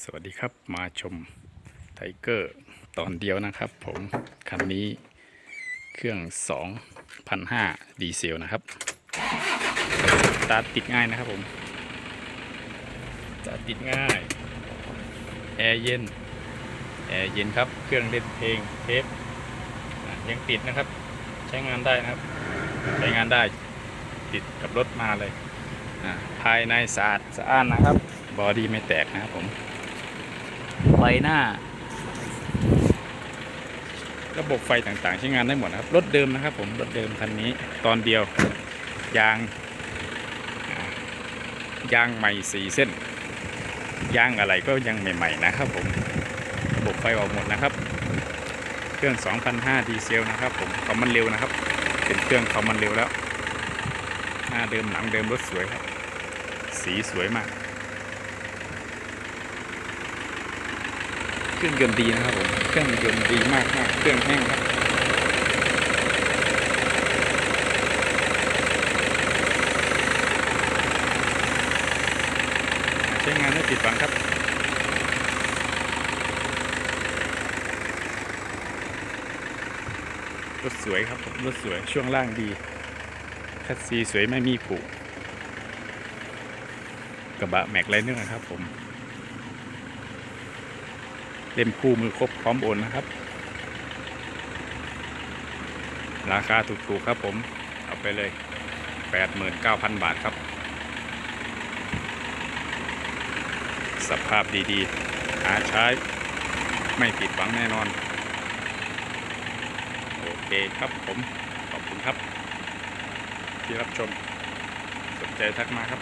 สวัสดีครับมาชมไทเกอร์ตอนเดียวนะครับ ผมคันนี้เครื่อง 2,500 ดีเซลนะครับตาร์ติดง่ายนะครับผมสตาร์ติดง่ายแอร์เย็นแอร์เย็นครับเครื่องเล่นเพลงเทปยังติดนะครับ ใช้งานได้นะครับ ใช้งานได้ติดกับรถมาเลยภายในสะอาดสะอ้านนะครับ บอดี้ไม่แตกนะครับผม ไฟหน้า ระบบไฟต่างๆ ใช้งานได้หมดนะครับ รถเดิมนะครับผมรถเดิมคันนี้ตอนเดียวยาง ยางใหม่สี่เส้น ยางอะไรก็ยังใหม่ ๆ นะครับผมระบบไฟออกหมดนะครับ เครื่อง2,500ดีเซลนะครับผมเขามันเร็วนะครับ เป็นเครื่องเขามันเร็วแล้ว หน้าเดิมหลังเดิมรถสวยครับ สีสวยมาก เครื่องยนต์ดีนะครับผมเครื่องยนต์ดีมากมากเครื่องแห้งครับใช้งานไม่ผิดหวังครับรถสวยครับผมรถสวยช่วงล่างดีคัสซีสวยไม่มีผุกระบะแม็กไลเนอร์ครับผม เล่มคู่มือครบพร้อมโอนนะครับ ราคาถูกๆครับผม เอาไปเลย 89,000 บาทครับ สภาพดีๆ หาใช้ไม่ผิดหวังแน่นอน โอเคครับผม ขอบคุณครับ ที่รับชม สนใจทักมาครับ